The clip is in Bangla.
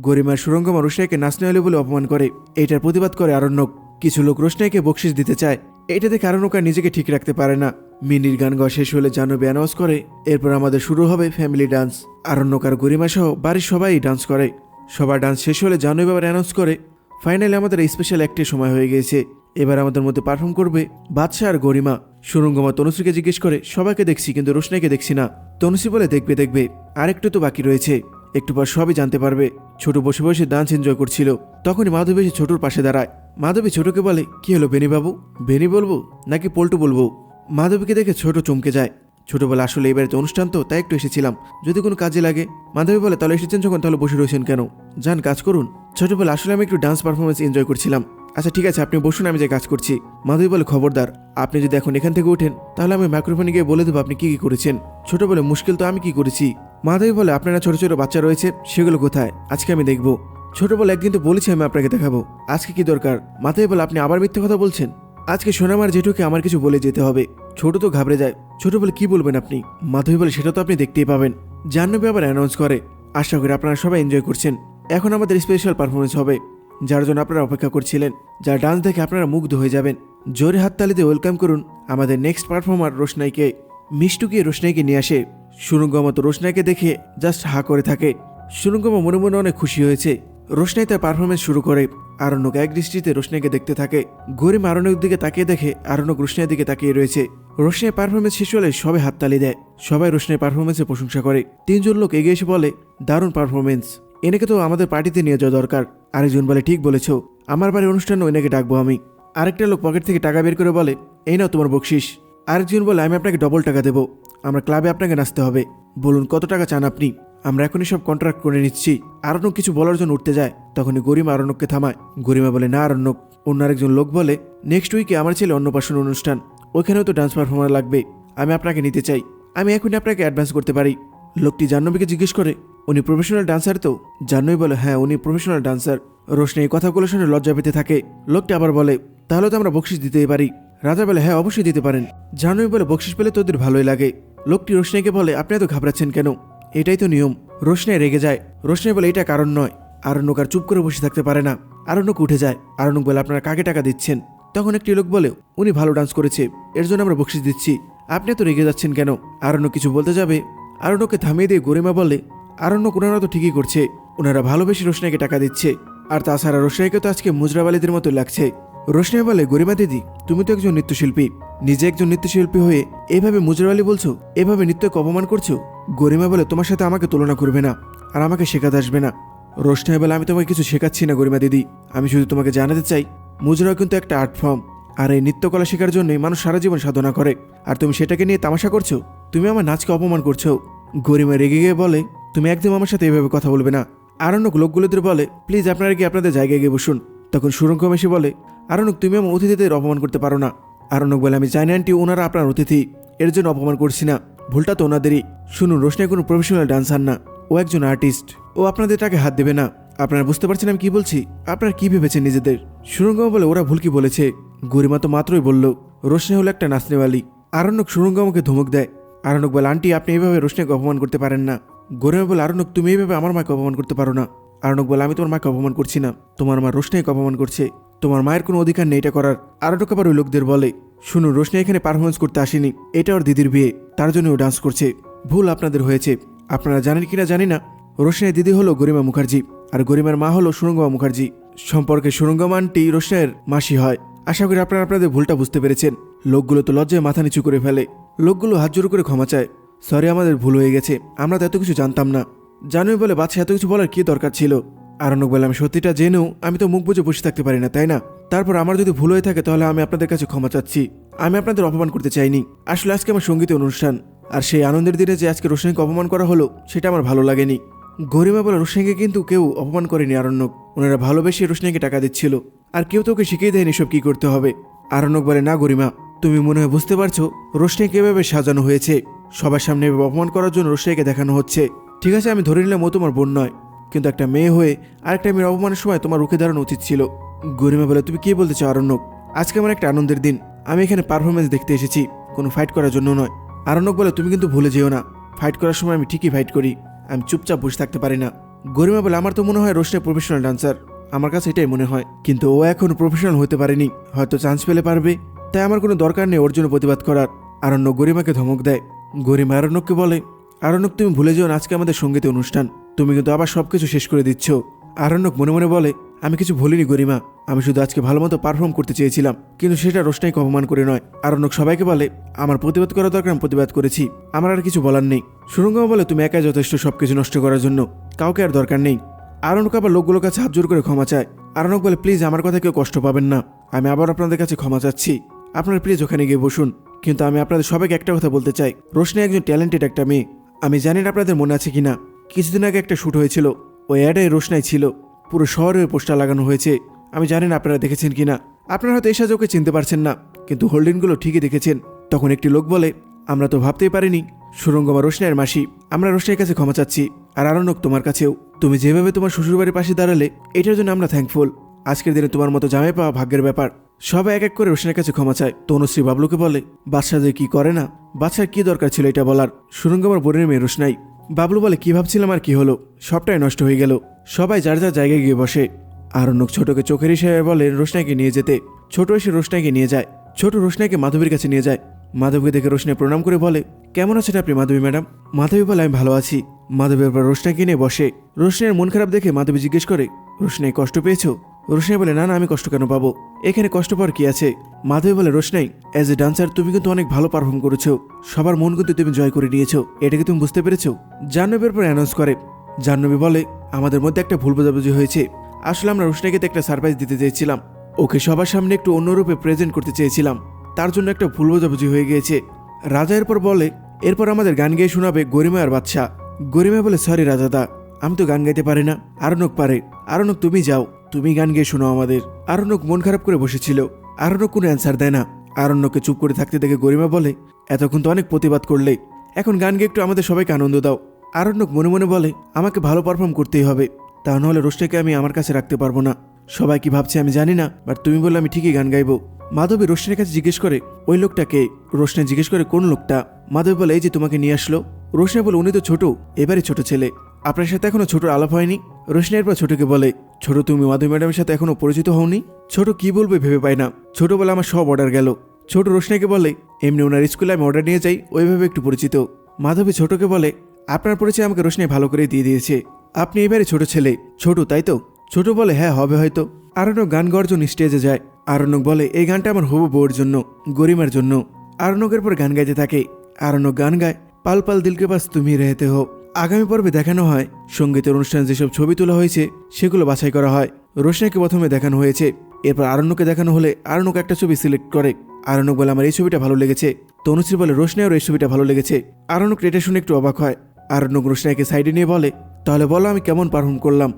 গরিমার সুরঙ্গমা রোশনাইকে নাচনে হলে বলে অপমান করে। এটার প্রতিবাদ করে আরণ্যক। কিছু লোক রোশনাইকে বকশিস দিতে চায়। এটা দেখে আরণ্যক আর নিজেকে ঠিক রাখতে পারে না। মিনির গান গাওয়া শেষ হলে জাহ্নবী অ্যানাউন্স করে, এরপর আমাদের শুরু হবে ফ্যামিলি ডান্স আরণ্যক আর গরিমা সহ বাড়ির সবাই ডান্স করে। সবার ডান্স শেষ হলে জাহ্নবী আবার অ্যানাউন্স করে ফাইনালি আমাদের এই স্পেশাল অ্যাক্টের সময় হয়ে গিয়েছে। এবার আমাদের মধ্যে পারফর্ম করবে বাদশাহ আর গরিমা। সুরঙ্গমা তনুশ্রীকে জিজ্ঞেস করে, সবাইকে দেখছি, কিন্তু রোশনাইকে দেখছি না। তনুশ্রী বলে, দেখবে দেখবে। আরেকটু তো বাকি রয়েছে। একটু পর সবই জানতে পারবে। ছোট বসে বসে ডান্স এনজয় করছিল। তখনই মাধবী এসে ছোটর পাশে দাঁড়ায়। মাধবী ছোটকে বলে, কি হলো বেনি বাবু বেনি বলব নাকি পল্টু বলব? মাধবীকে দেখে ছোট চমকে যায়। ছোট বলে আসলে এবারে তো অনুষ্ঠান তো, তাই একটু এসেছিলাম। যদি কোনো কাজে লাগে, মাধবী বলে, তাহলে এসেছেন যখন, তাহলে বসে রয়েছেন কেন? যান, কাজ করুন। ছোট বলে আসলে আমি একটু ডান্স পারফরমেন্স এনজয় করছিলাম। আচ্ছা ঠিক আছে, আপনি বসুন, আমি যে কাজ করছি। মাধবী বলে, খবরদার, আপনি যদি এখন এখান থেকে ওঠেন, তাহলে আমি মাইক্রোফোনে গিয়ে বলে দেবো আপনি কি কি করেছেন। ছোট বলে, মুশকিল তো আমি কি করেছি? মাধবী বলে, আপনারা ছোট ছোট বাচ্চা রয়েছে, সেগুলো কোথায়? আজকে আমি দেখব। ছোট বলে, একদিন তো বলেছি আমি আপনাকে দেখাবো। আজকে কি দরকার? মাধবী বলে, আপনি আবার মিথ্যে কথা বলছেন? আজকে সোনামার জেঠুকে আমার কিছু বলে যেতে হবে। ছোট তো ঘাবড়ে যায়। ছোট বলে, কি বলবেন আপনি? মাধবী বলে, সেটা তো আপনি দেখতেই পাবেন। জাহ্নবী আবার অ্যানাউন্স করে, আশা করি আপনারা সবাই এনজয় করছেন। এখন আমাদের স্পেশাল পারফরমেন্স হবে। যার জন্য আপনারা অপেক্ষা করছিলেন, যার ডান্স দেখে আপনারা মুগ্ধ হয়ে যাবেন। জোরে হাততালিতে ওয়েলকাম করুন আমাদের নেক্সট পারফর্মার রোশনাইকে। মিষ্টুকে রোশনাইকে নিয়ে আসে। সুরঙ্গমা তো রোশনাইকে দেখে জাস্ট হা করে থাকে। সুরঙ্গমা মনে মনে অনেক খুশি হয়েছে। রোশনাই তার পারফরমেন্স শুরু করে। আরণ্যক এক দৃষ্টিতে রোশনাইকে দেখতে থাকে। গরিম আরণ্যক দিকে তাকিয়ে দেখে আরণ্যক রোশনাইয়ের দিকে তাকিয়ে রয়েছে। রোশনাই পারফরমেন্স শেষ হলে সবাই হাততালি দেয়। সবাই রোশনাই পারফরমেন্সের প্রশংসা করে। তিনজন লোক এগিয়ে এসে বলে, দারুণ পারফরমেন্স এনেকে তো আমাদের পার্টিতে নিয়ে যাওয়া দরকার। আরেকজন বলে, ঠিক বলেছ। আমার বাড়ির অনুষ্ঠানে এনেকে ডাকবো আমি। আরেকটা লোক পকেট থেকে টাকা বের করে বলে, এই নাও তোমার বকশিস। আরেকজন বলে, আমি আপনাকে ডবল টাকা দেবো। আমরা ক্লাবে আপনাকে নাচতে হবে। বলুন, কত টাকা চান আপনি? আমরা এখনই সব কন্ট্রাক্ট করে নিচ্ছি। আরণ্যক কিছু বলার জন্য উঠতে যায়। তখনই গরিমা আরণ্যককে থামায়। গরিমা বলে, না আরণ্যক। অন্য আরেকজন লোক বলে নেক্সট উইকে আমার ছেলে অন্নপ্রাশন অনুষ্ঠান। ওইখানেও তো ডান্স পারফর্মার লাগবে। আমি আপনাকে নিতে চাই। আমি এখনই আপনাকে অ্যাডভান্স করতে পারি। লোকটি জাহ্নবীকে জিজ্ঞেস করে উনি প্রফেশনাল ডান্সার তো জাহ্নবী বলে হ্যাঁ উনি প্রফেশনাল ডান্সার রোশনি এই কথাগুলো শুনে লজ্জা পেতে থাকে। লোকটি আবার বলে, তাহলে তো আমরা বকশিস দিতেই পারি। রাজা বলে হ্যাঁ অবশ্যই দিতে পারেন। জাহ্নবী বলে বকশিস পেলে তোদের ভালোই লাগে। লোকটি রোশনাইকে বলে, আপনি এত ঘাবড়াচ্ছেন কেন? এটাই তো নিয়ম। রোশনাই রেগে যায়। রোশনাই বলে, এটা কারণ নয়। আরণ্যক আর চুপ করে বসে থাকতে পারে না। আরণ্যক উঠে যায়। আরণ্যক বলে, আপনারা কাকে টাকা দিচ্ছেন? তখন একটি লোক বলে, উনি ভালো ডান্স করেছে। এর জন্য আমরা বকশিস দিচ্ছি। আপনি এত রেগে যাচ্ছেন কেন? আরণ্যক কিছু বলতে যাবে। আরণ্যককে থামিয়ে দিয়ে গরিমা বলে আরণ্যক ওনারা তো ঠিকই করছে। ওনারা ভালোবেসে রোশনাইকে টাকা দিচ্ছে। আর তাছাড়া রোশনাইকে তো আজকে মুজরাবালিদের মতো লাগছে। রোশনাই বলে, গরিমা দিদি, তুমি তো একজন নৃত্যশিল্পী। নিজে একজন নৃত্যশিল্পী হয়ে এভাবে মুজরাবালি বলছো? এভাবে নৃত্যকে অপমান করছ? গরিমা বলে, তোমার সাথে আমাকে তুলনা করবে না। আর আমাকে শেখাতে আসবে না। রোশনাই বলে, আমি তোমাকে কিছু শেখাচ্ছি না গরিমা দিদি। আমি শুধু তোমাকে জানাতে চাই মুজরা কিন্তু একটা আর্ট ফর্ম। আর এই নৃত্যকলা শেখার জন্যই মানুষ সারা জীবন সাধনা করে। আর তুমি সেটাকে নিয়ে তামাশা করছ? তুমি আমার নাচকে অপমান করছ? গরিমা রেগে গিয়ে বলে তুমি একদম আমার সাথে এভাবে কথা বলবে না। আরণ্যক লোকগুলোদের বলে, প্লিজ আপনারা কি আপনাদের জায়গায় গিয়ে বসুন। তখন সুরঙ্গম এসে বলে, আরণ্যক, তুমি আমার অতিথিদের অপমান করতে পারো না। আরণ্যক বলে, আমি জানি আন্টি, ওনারা আপনার অতিথি। এর জন্য অপমান করছি না। ভুলটা তো ওনাদেরই। শুনুন রোশনাই কোনো প্রফেশনাল ডান্সার না। ও একজন আর্টিস্ট ও আপনাদের টাকে হাত দেবে না। আপনারা বুঝতে পারছেন আমি কি বলছি? আপনারা কি ভেবেছেন নিজেদের? সুরঙ্গম বলে, ওরা ভুল কি বলেছে? গরিমা তো মাত্রই বলল রোশনাই হলো একটা নাচনেওয়ালি। আরণ্যক সুরঙ্গমকে ধমক দেয়। আরণ্যক বলে, আন্টি, আপনি এইভাবে রোশনাইকে অপমান করতে পারেন না। গরিমা বলে, আরণক, তুমি এইভাবে আমার মাকে অপমান করতে পারো না। আরণ্যক বলে, আমি তোমার মাকে অপমান করছি না। তোমার মা রোশনাইকে অপমান করছে। তোমার মায়ের কোনো অধিকার নেই এটা করার। আরণ্যক আবার ওই লোকদের বলে, শুনুন, রোশনাই এখানে পারফরমেন্স করতে আসেনি। এটা ওর দিদির বিয়ে। তার জন্য ও ডান্স করছে। ভুল আপনাদের হয়েছে। আপনারা জানেন কিনা জানি না। রোশনাই দিদি হলো গরিমা মুখার্জি, আর গরিমার মা হলো সুরঙ্গমা মুখার্জি। সম্পর্কে সুরঙ্গমা আন্টি রোশনাইয়ের মাসি হয়। আশা করি আপনারা আপনাদের ভুলটা বুঝতে পেরেছেন। লোকগুলো তো লজ্জায় মাথা নিচু করে ফেলে। লোকগুলো হাত জোর করে ক্ষমা চায়। সরি আমাদের ভুল হয়ে গেছে। আমরা তো এত কিছু জানতাম না। জানুই বলে বাচ্চা এত কিছু বলার কি দরকার ছিল? আরণ্যক বলে, আমি সত্যিটা জেনেও আমি তো মুখ বুঝে বসে থাকতে পারি না, তাই না? তারপর আমার যদি ভুল হয়ে থাকে, তাহলে আমি আপনাদের কাছে ক্ষমা চাচ্ছি। আমি আপনাদের অপমান করতে চাইনি। আসলে আজকে আমার সংগীত অনুষ্ঠান। আর সেই আনন্দের দিনে যে আজকে রোশনাইকে অপমান করা হলো, সেটা আমার ভালো লাগেনি। গরিমা বলে রোশনাইকে কিন্তু কেউ অপমান করেনি, আরণ্যক। ওনারা ভালোবেসে রোশনাইকে টাকা দিচ্ছিল। আর কেউ তোকে শিখিয়ে দেয়নি সব কি করতে হবে। আরণ্যক বলে, না গরিমা, তুমি মনে হয় বুঝতে পারছ রোশনাইকে এভাবে সাজানো হয়েছে। সবার সামনে অপমান করার জন্য রোশনাইকে দেখানো হচ্ছে। ঠিক আছে, আমি ধরে নিলাম ও তোমার বোন নয়, কিন্তু একটা মেয়ে হয়ে আরেকটা মেয়ের অপমানের সময় তোমার রুখে দাঁড়ানো উচিত ছিল। গরিমা বলে, তুমি কি বলতে চাও আরণ্যক? আজকে আমার একটা আনন্দের দিন। আমি এখানে পারফরমেন্স দেখতে এসেছি, কোনো ফাইট করার জন্য নয়। আরণ্যক বলে, তুমি কিন্তু ভুলে যেও না। ফাইট করার সময় আমি ঠিকই ফাইট করি। আমি চুপচাপ বসে থাকতে পারি না। গরিমা বলে, আমার তো মনে হয় রোশনে প্রফেশনাল ডান্সার আমার কাছে এটাই মনে হয়। কিন্তু ও এখন প্রফেশনাল হতে পারেনি। হয়তো চান্স পেলে পারবে। তাই আমার কোনো দরকার নেই ওর জন্য প্রতিবাদ করার। আরণ্য গরিমাকে ধমক দেয়। গরিমা আরণ্যককে বলে, আরণ্যক, তুমি ভুলে যেও আজকে আমাদের সঙ্গীতে অনুষ্ঠান। তুমি কিন্তু আবার সব কিছু শেষ করে দিচ্ছ। আরণ্যক মনে মনে বলে, আমি কিছু ভুলিনি গরিমা। আমি শুধু আজকে ভালো মতো পারফর্ম করতে চেয়েছিলাম, কিন্তু সেটা রোশনাইকে অপমান করে নয়। আরণ্যক সবাইকে বলে, আমার প্রতিবাদ করা দরকার, আমি প্রতিবাদ করেছি। আমার আর কিছু বলার নেই। সুরঙ্গমা বলে, তুমি একাই যথেষ্ট সব কিছু নষ্ট করার জন্য। কাউকে আর দরকার নেই। আরণ্যক আবার লোকগুলোর কাছে হাত জোর করে ক্ষমা চায়। আরণ্যক বলে, প্লিজ, আমার কথা কেউ কষ্ট পাবেন না। আমি আবার আপনাদের কাছে ক্ষমা চাচ্ছি। আপনারা প্লিজ ওখানে গিয়ে বসুন। কিন্তু আমি আপনাদের সবাইকে একটা কথা বলতে চাই। রোশনি একজন ট্যালেন্টেড একটা মেয়ে। আমি জানি না আপনাদের মনে আছে কিনা। কিছুদিন আগে একটা শ্যুট হয়েছিল। ওই অ্যাডে রোশনাই ছিল। পুরো শহরে ওই পোস্টার লাগানো হয়েছে। আমি জানি না আপনারা দেখেছেন কিনা। আপনারা হয়তো এই সাজকে চিনতে পারছেন না, কিন্তু হোল্ডিংগুলো ঠিকই দেখেছেন। তখন একটি লোক বলে, আমরা তো ভাবতেই পারিনি। সুরঙ্গমা রোশনাইয়ের মাসি। আমরা রোশনাইয়ের কাছে ক্ষমা চাচ্ছি। আর আরণ্যক তোমার কাছেও। তুমি যেভাবে তোমার শ্বশুরবাড়ির পাশে দাঁড়ালে, এটার জন্য আমরা থ্যাঙ্কফুল আজকের দিনে তোমার মতো জামাই পাওয়া ভাগ্যের ব্যাপার। সবাই এক এক করে রোশনের কাছে ক্ষমা চায়। তনুশ্রী বাবলুকে বলে, বাদশাহ কি করে না? বাদশার কি দরকার ছিল এটা বলার? সুরঙ্গমার বোনের মেয়ে রোশনাই বাবলু বলে, কি ভাবছিলাম আর কি হলো? সবটাই নষ্ট হয়ে গেল। সবাই যার যার জায়গায় গিয়ে বসে। আর অন্য ছোটকে চোখের হিসেবে বলে, রোশনাইকে নিয়ে যেতে। ছোট এসে রোশনাইকে নিয়ে যায়। ছোট রোশনাইকে মাধবীর কাছে নিয়ে যায়। মাধবীকে দেখে রোশনাই প্রণাম করে বলে, কেমন আছেন আপনি মাধবী ম্যাডাম? মাধবী বলে, আমি ভালো আছি। মাধবী এরপর রোশনাইকে নিয়ে বসে। রোশনের মন খারাপ দেখে মাধবী জিজ্ঞেস করে, রোশনাই কষ্ট পেয়েছ? রোশনাই বলে, না না, আমি কষ্ট কেন পাবো? এখানে কষ্ট পাওয়ার কি আছে? মাধবী বলে, রোশনাই অ্যাজ এ ডান্সার তুমি কিন্তু অনেক ভালো পারফর্ম করেছ। সবার মন কিন্তু তুমি জয় করে নিয়েছো। এটা কি তুমি বুঝতে পেরেছ? জাহ্নবীর পর অ্যানাউন্স করে। জাহ্নবী বলে, আমাদের মধ্যে একটা ভুল বোঝাবুঝি হয়েছে। আসলে আমরা রোশনাইকে একটা সারপ্রাইজ দিতে চেয়েছিলাম। ওকে সবার সামনে একটু অন্যরূপে প্রেজেন্ট করতে চেয়েছিলাম। তার জন্য একটা ভুল বোঝাবুঝি হয়ে গিয়েছে। রাজা এরপর বলে, এরপর আমাদের গান গেয়ে শোনাবে গরিমা আর বাদশা গরিমা বলে সরি রাজাদা, আমি তো গান গাইতে পারি না। আরণক পারে। আরণক তুমি যাও। তুমি গান গেয়ে শোনাও আমাদের। আরণ্যক মন খারাপ করে বসেছিল। আরণ্যক কোনো অ্যান্সার দেয় না। আরণ্যকে চুপ করে থাকতে দেখে গরিমা বলে, এতক্ষণ তো অনেক প্রতিবাদ করলে। এখন গান গেয়ে একটু আমাদের সবাইকে আনন্দ দাও। আরণ্যক মনে মনে বলে, আমাকে ভালো পারফর্ম করতেই হবে। তা নাহলে রোশনাকে আমি আমার কাছে রাখতে পারব না। সবাই কি ভাবছে আমি জানি না বাট তুমি বললে আমি ঠিকই গান গাইবো। মাধবী রোশনের কাছে জিজ্ঞেস করে, ওই লোকটাকে রোশনে জিজ্ঞেস করে, কোন লোকটা? মাধবী বলে, এই যে তোমাকে নিয়ে আসলো। রোশনে বলে, উনি তো ছোট এবারে ছোট ছেলে। আপনার সাথে এখনও ছোট আলাপ হয়নি? রোশনের পর ছোটকে বলে ছোট তুমি মাধবী ম্যাডামের সাথে এখনও পরিচিত হওনি? ছোট কি বলবে ভেবে পাই না। ছোটবেলা আমার সব অর্ডার গেল। ছোট রোশনাকে বলে, এমনি ওনার স্কুলে আমি অর্ডার নিয়ে যাই, ওইভাবে একটু পরিচিত। মাধবী ছোটকে বলে, আপনার পরিচয় আমাকে রোশনাই ভালো করে দিয়ে দিয়েছে। আপনি এবারে ছোট ছেলে। ছোট, তাই তো? ছোট বলে হ্যাঁ হবে হয়তো। আরণ্যক গান গাওয়ার জন্য স্টেজে যায়। আরণ্যক বলে, এই গানটা আমার হবু বউর জন্য, গরিমার জন্য। আরণ্যকের পর গান গাইতে থাকে। আরণ্যক গান গায়, পাল পাল দিলকে বাস তুমি রেহেতে হো। আগামী পর্বে দেখানো হয়, সঙ্গীতের অনুষ্ঠান যেসব ছবি তোলা হয়েছে, সেগুলো বাছাই করা হয়। রোশনাকে প্রথমে দেখানো হয়েছে। এরপর আরণ্যকে দেখানো হলে আরণ্যক একটা ছবি সিলেক্ট করে। আরণ্যক বলে, আমার এই ছবিটা ভালো লেগেছে। তনুশ্রী বলে রোশনাইয়ের এই ছবিটা ভালো লেগেছে। আরণ্যক এটা শুনে একটু অবাক হয়। আরণ্যক রোশনাইকে সাইডে নিয়ে বলে, তাহলে বলো আমি কেমন পারফর্ম করলাম?